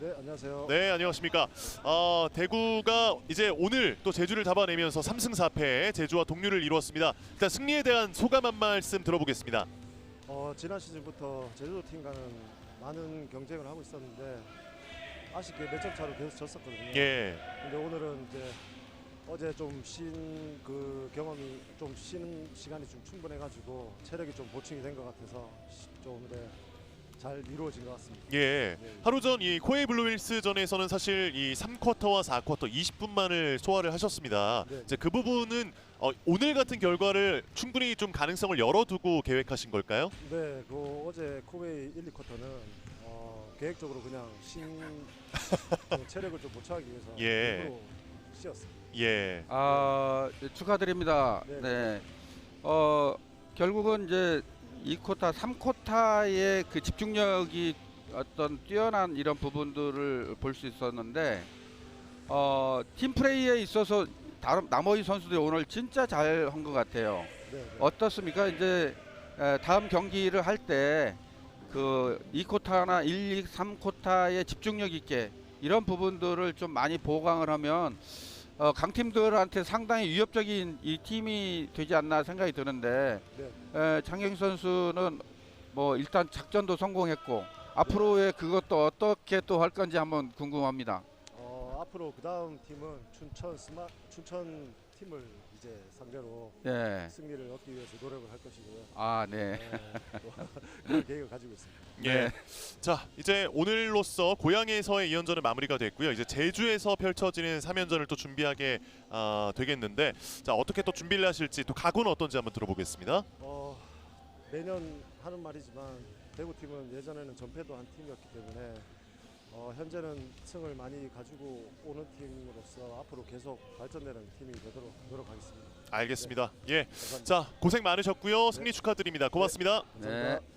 네 안녕하세요. 네, 안녕하십니까. 어, 대구가 이제 오늘 또 제주를 잡아내면서 3승 4패 제주와 동률을 이루었습니다. 일단 승리에 대한 소감 한 말씀 들어보겠습니다. 어, 지난 시즌부터 제주도 팀과는 많은 경쟁을 하고 있었는데 아쉽게 몇 점 차로 계속 졌었거든요. 예, 근데 오늘은 이제 어제 좀 쉰 그 경험이 좀 쉬는 시간이 좀 충분해가지고 체력이 좀 보충이 된 것 같아서 시- 좀 네, 잘 이루어진 것 같습니다. 예. 네. 하루 전 이 코웨이 블루윌스전에서는 사실 이 3쿼터와 4쿼터 20분만을 소화를 하셨습니다. 네. 이제 그 부분은 어, 오늘 같은 결과를 충분히 좀 가능성을 열어두고 계획하신 걸까요? 네, 그 어제 코베이 1, 2쿼터는 어, 계획적으로 그냥 쉰그 체력을 좀 보충하기 위해서 예. 일부러 쉬었습니다. 예, 아 네, 축하드립니다. 네. 네. 어 결국은 이제 2쿼타, 3쿼타의 그 집중력이 어떤 뛰어난 이런 부분들을 볼 수 있었는데 어, 팀 플레이에 있어서 다른 나머지 선수들이 오늘 진짜 잘 한 것 같아요. 네, 네. 어떻습니까? 이제 에, 다음 경기를 할 때 그 2쿼타나 1, 2, 3쿼타의 집중력 있게 이런 부분들을 좀 많이 보강을 하면 어, 강팀들한테 상당히 위협적인 이 팀이 되지 않나 생각이 드는데 네. 에, 장경 선수는 뭐 일단 작전도 성공했고 앞으로의 그것도 어떻게 또 할 건지 한번 궁금합니다. 어, 앞으로 그 다음 팀은 춘천 스마 춘천 팀을 이제 상대로 예. 승리를 얻기 위해서 노력을 할 것이고요. 아, 네. 네, 또 그런 계획을 가지고 있습니다. 예. 자, 이제 오늘로써 고향에서의 2연전은 마무리가 됐고요. 이제 제주에서 펼쳐지는 3연전을 또 준비하게 아, 되겠는데, 자 어떻게 또 준비를 하실지 또 각오는 어떤지 한번 들어보겠습니다. 어, 매년 하는 말이지만 대구 팀은 예전에는 전패도 한 팀이었기 때문에 어, 현재는 승을 많이 가지고 오는 팀으로서 앞으로 계속 발전되는 팀이 되도록 노력하겠습니다. 알겠습니다. 예. 감사합니다. 자 고생 많으셨고요. 승리 축하드립니다. 고맙습니다. 네. 감사합니다.